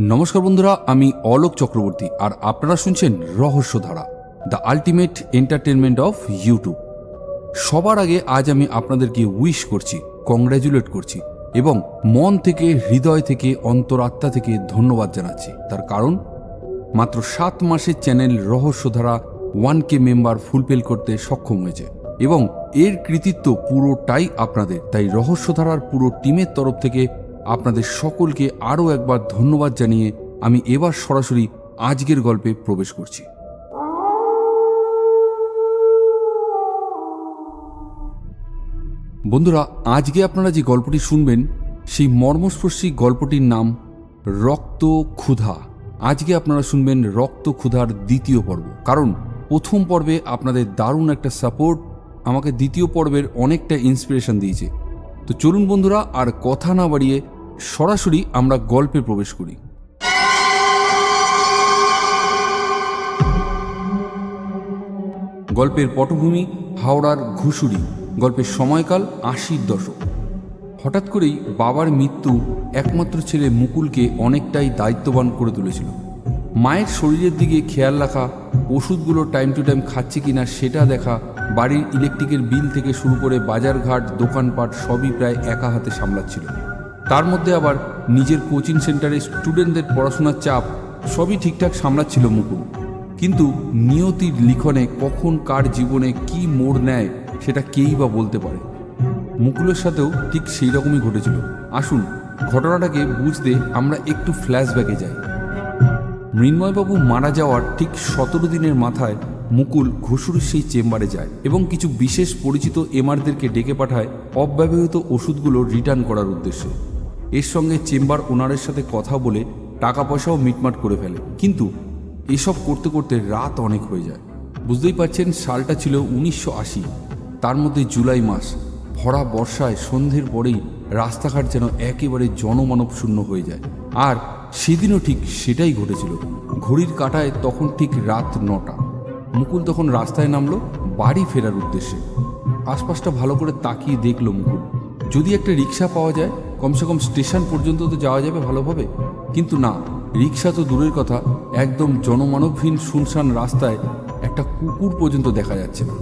নমস্কার বন্ধুরা, আমি অলোক চক্রবর্তী আর আপনারা শুনছেন Rahasyadhara the ultimate entertainment of YouTube সবার আগে আজ আমি আপনাদেরকে উইশ করছি কংগ্র্যাচুলেট করছি এবং মন থেকে, হৃদয় থেকে, অন্তরাত্মা থেকে ধন্যবাদ জানাচ্ছি। তার কারণ, মাত্র সাত মাসের channel Rahasyadhara one K member fulfil করতে সক্ষম হয়েছে। এবং এর কৃতিত্ব পুরোটাই আপনাদের। তাই রহস্যধারার পুরো টিমের তরফ থেকে আপনাদের সকলকে আরও একবার ধন্যবাদ জানিয়ে আমি এবার সরাসরি আজকের গল্পে প্রবেশ করছি। বন্ধুরা, আজকে আপনারা যে গল্পটি শুনবেন, সেই মর্মস্পর্শী গল্পটির নাম রক্ত ক্ষুধা। আজকে আপনারা শুনবেন রক্ত ক্ষুধার দ্বিতীয় পর্ব। কারণ প্রথম পর্বে আপনাদের দারুণ একটা সাপোর্ট আমাকে দ্বিতীয় পর্বের অনেকটা ইন্সপিরেশন দিয়েছে। তো চলুন বন্ধুরা, আর কথা না বাড়িয়ে সরাসরি আমরা গল্পে প্রবেশ করি। গল্পের পটভূমি হাওড়ার ঘুষুরি গল্পের সময়কাল আশির দশক। হঠাৎ করেই বাবার মৃত্যু একমাত্র ছেলে মুকুলকে অনেকটাই দায়িত্ববান করে তুলেছিল। মায়ের শরীরের দিকে খেয়াল রাখা, ওষুধগুলো টাইম টু টাইম খাচ্ছে কিনা সেটা দেখা বাড়ির ইলেকট্রিকের বিল থেকে শুরু করে বাজারঘাট, দোকানপাট সবই প্রায় একা হাতে সামলাচ্ছিল। তার মধ্যে আবার নিজের কোচিং সেন্টারে স্টুডেন্টদের পড়াশোনার চাপ সবই ঠিকঠাক সামলাচ্ছিল মুকুল। কিন্তু নিয়তির লিখনে কখন কার জীবনে কি মোড় নেয় সেটা কেই বা বলতে পারে। মুকুলের সাথেও ঠিক সেই রকমই ঘটেছিল। আসুন, ঘটনাটাকে বুঝতে আমরা একটু ফ্ল্যাশব্যাকে যাই। মৃন্ময়বাবু মারা যাওয়ার ঠিক সতেরো দিনের মাথায় মুকুল ঘুষুরির সেই চেম্বারে যায় এবং কিছু বিশেষ পরিচিত এমআরদেরকে ডেকে পাঠায় অব্যবহৃত ওষুধগুলো রিটার্ন করার উদ্দেশ্যে। এর সঙ্গে চেম্বার ওনারের সাথে কথা বলে টাকা পয়সাও মিটমাট করে ফেলে। কিন্তু এসব করতে করতে রাত অনেক হয়ে যায়। বুঝতেই পারছেন, সালটা ছিল উনিশশো আশি। তার মধ্যে জুলাই মাস। ভরা বর্ষায় সন্ধ্যের পরেই রাস্তাঘাট যেন একেবারে জনমানব শূন্য হয়ে যায়। আর সেদিনও ঠিক সেটাই ঘটেছিল। ঘড়ির কাটায় তখন ঠিক রাত নটা। মুকুল তখন রাস্তায় নামলো বাড়ি ফেরার উদ্দেশ্যে। আশপাশটা ভালো করে তাকিয়ে দেখল মুকুল। যদি একটা রিক্সা পাওয়া যায়, কমসে কম স্টেশন পর্যন্ত তো যাওয়া যাবে ভালোভাবে। কিন্তু না রিক্সা তো দূরের কথা, একদম জনমানবহীন শুনশান রাস্তায় একটা কুকুর পর্যন্ত দেখা যাচ্ছে না।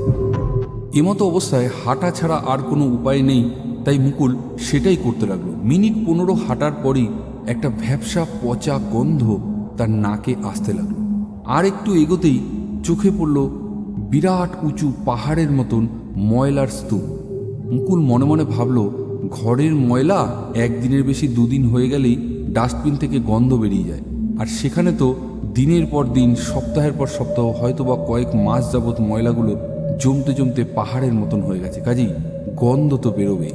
এমতো অবস্থায় হাঁটা ছাড়া আর কোনো উপায় নেই, তাই মুকুল সেটাই করতে লাগল। মিনিট পনেরো হাঁটার পরই একটা ভ্যাবসা পচা গন্ধ তার নাকে আসতে লাগল। আর একটু এগোতেই চোখে পড়ল বিরাট উঁচু পাহাড়ের মতন ময়লার স্তূপ। মুকুল মনে মনে ভাবল, ঘরের ময়লা একদিনের বেশি দুদিন হয়ে গেলেই ডাস্টবিন থেকে গন্ধ বেরিয়ে যায়। আর সেখানে তো দিনের পর দিন, সপ্তাহের পর সপ্তাহ হয়তো বা কয়েক মাস যাবৎ ময়লাগুলো জমতে জমতে পাহাড়ের মতন হয়ে গেছে। কাজেই গন্ধ তো বেরোবেই।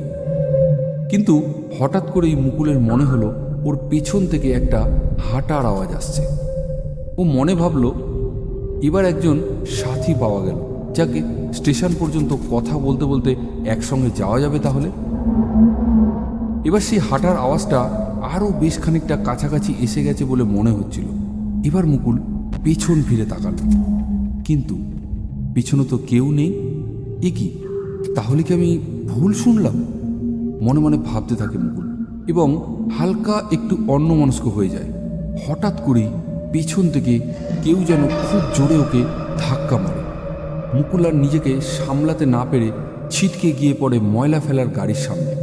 কিন্তু হঠাৎ করেই মুকুলের মনে হলো, ওর পেছন থেকে একটা হাঁটার আওয়াজ আসছে। ও মনে ভাবল এবার একজন সাথী পাওয়া গেল। যাকে স্টেশন পর্যন্ত কথা বলতে বলতে একসঙ্গে যাওয়া যাবে তাহলে? এবার সেই হাঁটার আওয়াজটা আরও বেশ খানিকটা কাছাকাছি এসে গেছে বলে মনে হচ্ছিল। এবার মুকুল পেছন ফিরে তাকাল। কিন্তু পিছনে তো কেউ নেই। এ কি? তাহলে কি আমি ভুল শুনলাম? মনে মনে ভাবতে থাকে মুকুল। এবং হালকা একটু অন্যমনস্ক হয়ে যায়। হঠাৎ করেই পেছন থেকে কেউ যেন খুব জোরে ওকে ধাক্কা মারে। মুকুল আর নিজেকে সামলাতে না পেরে ছিটকে গিয়ে পড়ে ময়লা ফেলার গাড়ির সামনে।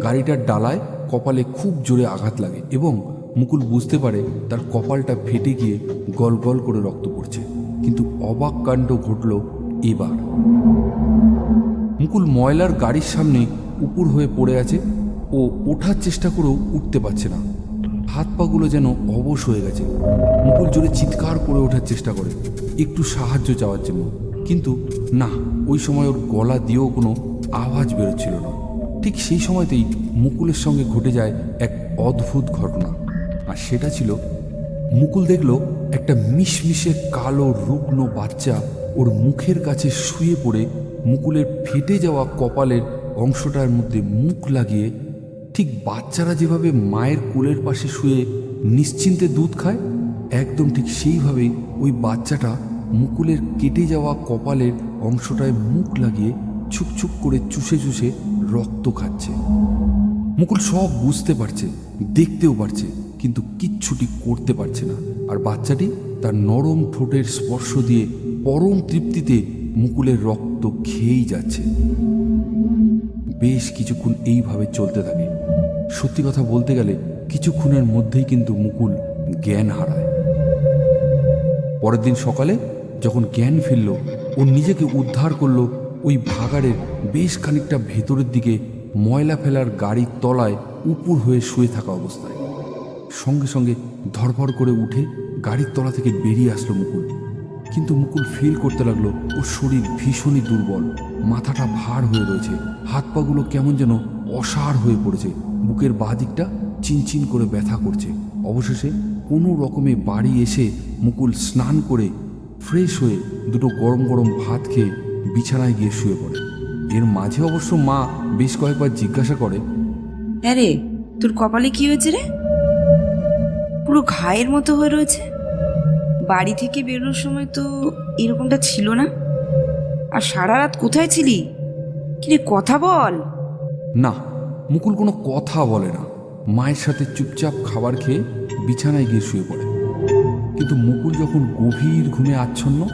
গাড়িটার ডালায় কপালে খুব জোরে আঘাত লাগে এবং মুকুল বুঝতে পারে তার কপালটা ফেটে গিয়ে গল গল করে রক্ত পড়ছে। কিন্তু অবাক কাণ্ড ঘটল এবার। মুকুল ময়লার গাড়ির সামনে উপুর হয়ে পড়ে আছে ও ওঠার চেষ্টা করেও উঠতে পারছে না। হাত পাগুলো যেন অবশ হয়ে গেছে। মুকুল জোরে চিৎকার করে ওঠার চেষ্টা করে। একটু সাহায্য চাওয়ার জন্য। কিন্তু না, ওই সময় ওর গলা দিয়েও কোনো আওয়াজ বেরোচ্ছিল না। ঠিক সেই সময়তেই মুকুলের সঙ্গে ঘটে যায় এক অদ্ভুত ঘটনা। আর সেটা ছিল, মুকুল দেখল একটা মিশমিশে কালো, রুগ্ন বাচ্চা ওর মুখের কাছে শুয়ে পড়ে মুকুলের ফেটে যাওয়া কপালের অংশটার মধ্যে মুখ লাগিয়ে ঠিক বাচ্চারা যেভাবে মায়ের কোলের পাশে শুয়ে নিশ্চিন্তে দুধ খায়, একদম ঠিক সেইভাবেই ওই বাচ্চাটা মুকুলের কেটে যাওয়া কপালের অংশটায় মুখ লাগিয়ে ছুকছুক করে চুষে চুষে রক্ত খাচ্ছে। মুকুল সব বুঝতে পারছে, দেখতেও পারছে, কিন্তু কিচ্ছুটি করতে পারছে না। আর বাচ্চাটি তার নরম ঠোঁটের স্পর্শ দিয়ে পরম তৃপ্তিতে মুকুলের রক্ত খেয়েই যাচ্ছে। বেশ কিছুক্ষণ এইভাবে চলতে থাকে। সত্যি কথা বলতে গেলে কিছুক্ষণের মধ্যেই কিন্তু মুকুল জ্ঞান হারায়। পরের দিন সকালে যখন জ্ঞান ফিরল, ও নিজেকে উদ্ধার করল ওই ভাগাড়ের বেশ খানিকটা ভেতরের দিকে ময়লা ফেলার গাড়ির তলায় উপুর হয়ে শুয়ে থাকা অবস্থায়। সঙ্গে সঙ্গে ধরফর করে উঠে গাড়ির তলা থেকে বেরিয়ে আসলো মুকুল। কিন্তু মুকুল ফিল করতে লাগল, ওর শরীর ভীষণই দুর্বল, মাথাটা ভার হয়ে রয়েছে হাত পাগুলো কেমন যেন অসাড় হয়ে পড়েছে। বুকের বাঁ দিকটা চিনচিন করে ব্যথা করছে। অবশেষে কোনো রকমে বাড়ি এসে মুকুল স্নান করে ফ্রেশ হয়ে দুটো গরম গরম ভাত খেয়ে বিছানায় গিয়ে শুয়ে পড়ে। এর মাঝে অবশ্য মা বেশ কয়েকবার জিজ্ঞাসা করে হ্যাঁ রে, তোর কপালে কি হয়েছে রে? পুরো ঘায়ের মতো হয়ে রয়েছে। বাড়ি থেকে বেরোনোর সময় তো এরকমটা ছিল না। আর সারা রাত কোথায় ছিলি? কিরে, কথা বল। না, মুকুল কোনো কথা বলে না। মায়ের সাথে চুপচাপ খাবার খেয়ে বিছানায় গিয়ে শুয়ে পড়ে। কিন্তু মুকুল যখন গভীর ঘুমে আচ্ছন্ন,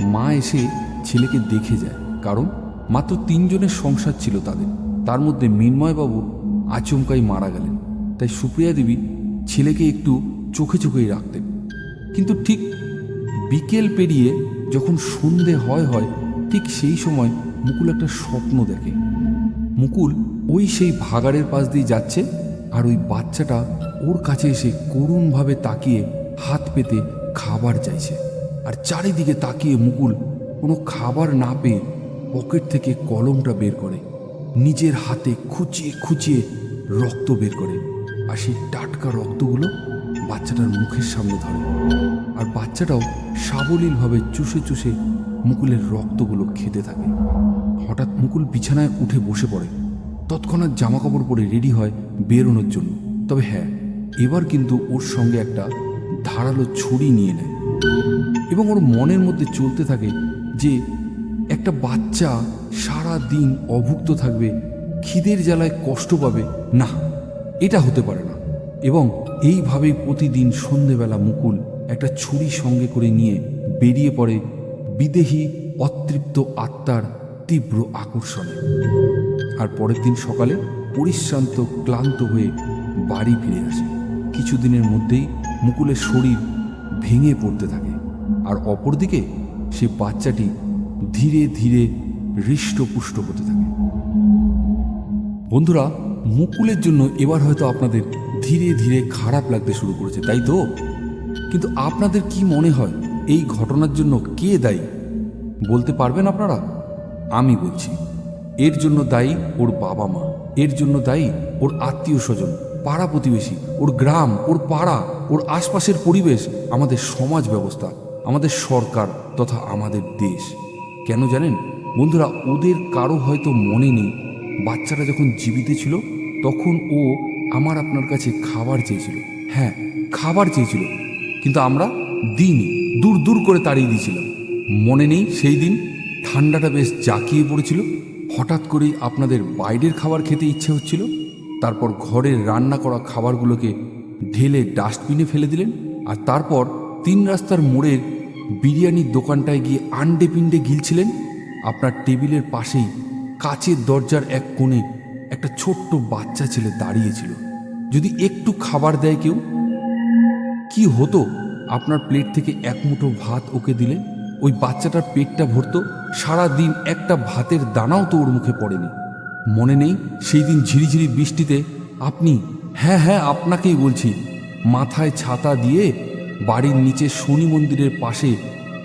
মা এসে ছেলেকে দেখে যায়। কারণ মাত্র তিনজনের সংসার ছিল তাদের। তার মধ্যে মিন্ময়বাবু আচমকাই মারা গেলেন। তাই সুপ্রিয়া দেবী ছেলেকে একটু চোখে চোখেই রাখতেন। কিন্তু ঠিক বিকেল পেরিয়ে যখন সন্ধে হয় হয়, ঠিক সেই সময় মুকুল একটা স্বপ্ন দেখে। মুকুল ওই সেই ভাগাড়ের পাশ দিয়ে যাচ্ছে আর ওই বাচ্চাটা ওর কাছে এসে করুণভাবে তাকিয়ে হাত পেতে খাবার চাইছে। আর চারিদিকে তাকিয়ে মুকুল কোনো খাবার না পেয়ে পকেট থেকে কলমটা বের করে। নিজের হাতে খুঁচিয়ে খুঁচিয়ে রক্ত বের করে। আর সেই টাটকা রক্তগুলো বাচ্চাটার মুখের সামনে ধরে। আর বাচ্চাটাও সাবলীলভাবে চুষে চুষে মুকুলের রক্তগুলো খেতে থাকে। হঠাৎ মুকুল বিছানায় উঠে বসে পড়ে। তৎক্ষণাৎ জামা কাপড় পরে রেডি হয় বেরোনোর জন্য। তবে হ্যাঁ এবার কিন্তু ওর সঙ্গে একটা ধারালো ছুরি নিয়ে নেয় এবং ওর মনের মধ্যে চলতে থাকে যে একটা বাচ্চা সারা দিন অভুক্ত থাকবে, খিদের জ্বালায় কষ্ট পাবে। না, এটা হতে পারে না। এবং এইভাবেই প্রতিদিন সন্ধেবেলা মুকুল একটা ছুরি সঙ্গে করে নিয়ে বেরিয়ে পড়ে বিদেহী, অতৃপ্ত আত্মার তীব্র আকর্ষণে। আর পরের দিন সকালে পরিশ্রান্ত, ক্লান্ত হয়ে বাড়ি ফিরে আসে। কিছুদিনের মধ্যেই মুকুলের শরীর ভেঙে পড়তে থাকে। আর অপরদিকে সে বাচ্চাটি ধীরে ধীরে হৃষ্টপুষ্ট হতে থাকে। বন্ধুরা, মুকুলের জন্য এবার হয়তো আপনাদের ধীরে ধীরে খারাপ লাগতে শুরু করেছে, তাই তো? কিন্তু আপনাদের কি মনে হয় এই ঘটনার জন্য কে দায়ী? বলতে পারবেন আপনারা? আমি বলছি, এর জন্য দায়ী ওর বাবা মা, এর জন্য দায়ী ওর আত্মীয় স্বজন, পাড়া প্রতিবেশী, ওর গ্রাম, ওর পাড়া, ওর আশপাশের পরিবেশ, আমাদের সমাজ ব্যবস্থা, আমাদের সরকার তথা আমাদের দেশ। কেন জানেন? বন্ধুরা, ওদের কারও হয়তো মনে নেই বাচ্চাটা যখন জীবিত ছিল, তখন ও আমার আপনার কাছে খাবার চেয়েছিল। হ্যাঁ খাবার চেয়েছিল, কিন্তু আমরা দিইনি, দূর দূর করে তাড়িয়ে দিয়েছিলাম। মনে নেই সেই দিন? ঠান্ডাটা বেশ জাঁকিয়ে পড়েছিল। হঠাৎ করেই আপনাদের বাইরের খাবার খেতে ইচ্ছে হচ্ছিল। তারপর ঘরের রান্না করা খাবারগুলোকে ঢেলে ডাস্টবিনে ফেলে দিলেন আর তারপর তিন রাস্তার মোড়ের বিরিয়ানির দোকানটায় গিয়ে আন্ডে পিণ্ডে গিলছিলেন। আপনার টেবিলের পাশেই কাচের দরজার এক কোণে একটা ছোট্ট বাচ্চা ছেলে দাঁড়িয়েছিল। যদি একটু খাবার দেয় কেউ? কি হতো? আপনার প্লেট থেকে এক মুঠো ভাত ওকে দিলে ওই বাচ্চাটার পেটটা ভরতো। সারা দিন একটা ভাতের দানাও তো ওর মুখে পড়েনি। মনে নেই সেই দিন ঝিরিঝিরি বৃষ্টিতে আপনি হ্যাঁ হ্যাঁ আপনাকেই বলছি, মাথায় ছাতা দিয়ে বাড়ির নিচে শনি মন্দিরের পাশে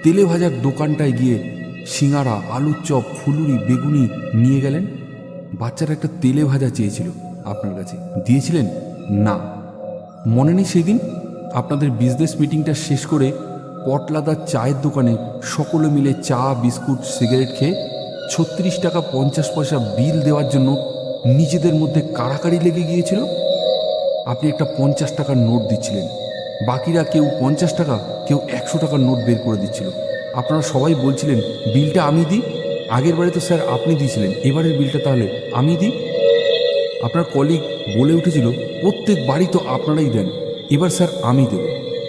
তেলে ভাজার দোকানটায় গিয়ে সিঙাড়া আলুর চপ, ফুলুরি, বেগুনি নিয়ে গেলেন। বাচ্চারা একটা তেলে ভাজা চেয়েছিল আপনার কাছে। দিয়েছিলেন? না। মনে নেই সেই দিন? আপনাদের বিজনেস মিটিংটা শেষ করে পটলাদার চায়ের দোকানে সকলে মিলে চা, বিস্কুট, সিগারেট খেয়ে ছত্রিশ টাকা পঞ্চাশ পয়সা বিল দেওয়ার জন্য নিজেদের মধ্যে কাড়াকাড়ি লেগে গিয়েছিল। আপনি একটা পঞ্চাশ টাকার নোট দিচ্ছিলেন। বাকিরা কেউ পঞ্চাশ টাকা, কেউ একশো টাকার নোট বের করে দিচ্ছিল। আপনারা সবাই বলছিলেন, বিলটা আমি দিই? আগের বারে তো স্যার আপনি দিয়েছিলেন, এবারের বিলটা তাহলে আমি দিই? আপনার কলিগ বলে উঠেছিল, প্রত্যেক বাড়ি তো আপনারাই দেন, এবার স্যার আমি দেব।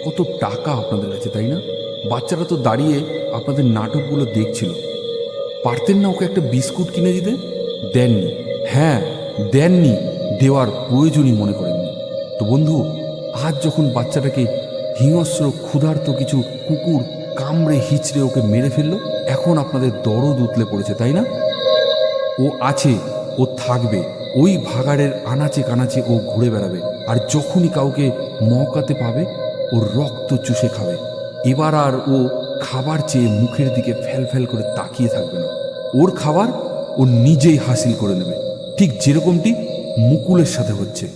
কত টাকা আপনাদের কাছে, তাই না? বাচ্চারা তো দাঁড়িয়ে আপনাদের নাটকগুলো দেখছিল। পারতেন না ওকে একটা বিস্কুট কিনে দিতে? দেননি। হ্যাঁ দেননি। দেওয়ার প্রয়োজনই মনে করেননি। তো বন্ধু, আজ যখন বাচ্চাটাকে হিংস্র, ক্ষুধার্ত কিছু কুকুর কামড়ে হিচড়ে ওকে মেরে ফেলল, এখন আপনাদের দরদ উতলে পড়েছে, তাই না? ও আছে, ও থাকবে। ওই ভাগাড়ের আনাচে কানাচে ও ঘুরে বেড়াবে। আর যখনই কাউকে মকাতে পাবে ওর রক্ত চুষে খাবে। এবার আর ও খাবার চেয়ে মুখের দিকে ফ্যাল ফ্যাল করে তাকিয়ে থাকবে না। ওর খাবার ও নিজেই হাসিল করে নেবে। ঠিক যেরকমটি মুকুলের সাথে হচ্ছে।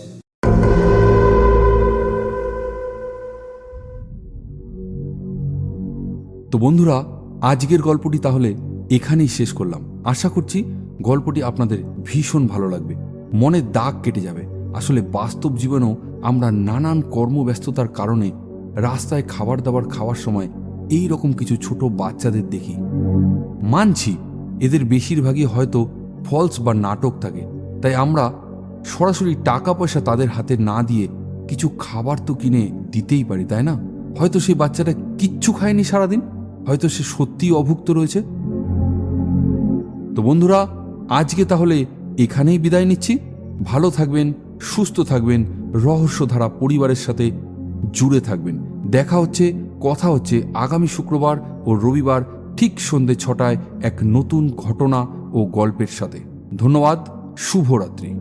তো বন্ধুরা, আজকের গল্পটি তাহলে এখানেই শেষ করলাম। আশা করছি গল্পটি আপনাদের ভীষণ ভালো লাগবে। মনে দাগ কেটে যাবে। আসলে বাস্তব জীবনেও আমরা নানান কর্মব্যস্ততার কারণে রাস্তায় খাবার দাবার খাওয়ার সময় এই রকম কিছু ছোট বাচ্চাদের দেখি। মানছি এদের বেশিরভাগই হয়তো ফলস বা নাটক থাকে, তাই আমরা সরাসরি টাকা পয়সা তাদের হাতে না দিয়ে কিছু খাবার তো কিনে দিতেই পারি, তাই না? হয়তো সেই বাচ্চাটা কিচ্ছু খায়নি সারাদিন, হয়তো সে সত্যিই অভুক্ত রয়েছে। তো বন্ধুরা, আজকে তাহলে এখানেই বিদায় নিচ্ছি। ভালো থাকবেন সুস্থ থাকবেন, রহস্যধারা পরিবারের সাথে জুড়ে থাকবেন। দেখা হচ্ছে, কথা হচ্ছে আগামী শুক্রবার ও রবিবার ঠিক সন্ধে ছটায় এক নতুন ঘটনা ও গল্পের সাথে। ধন্যবাদ, শুভরাত্রি।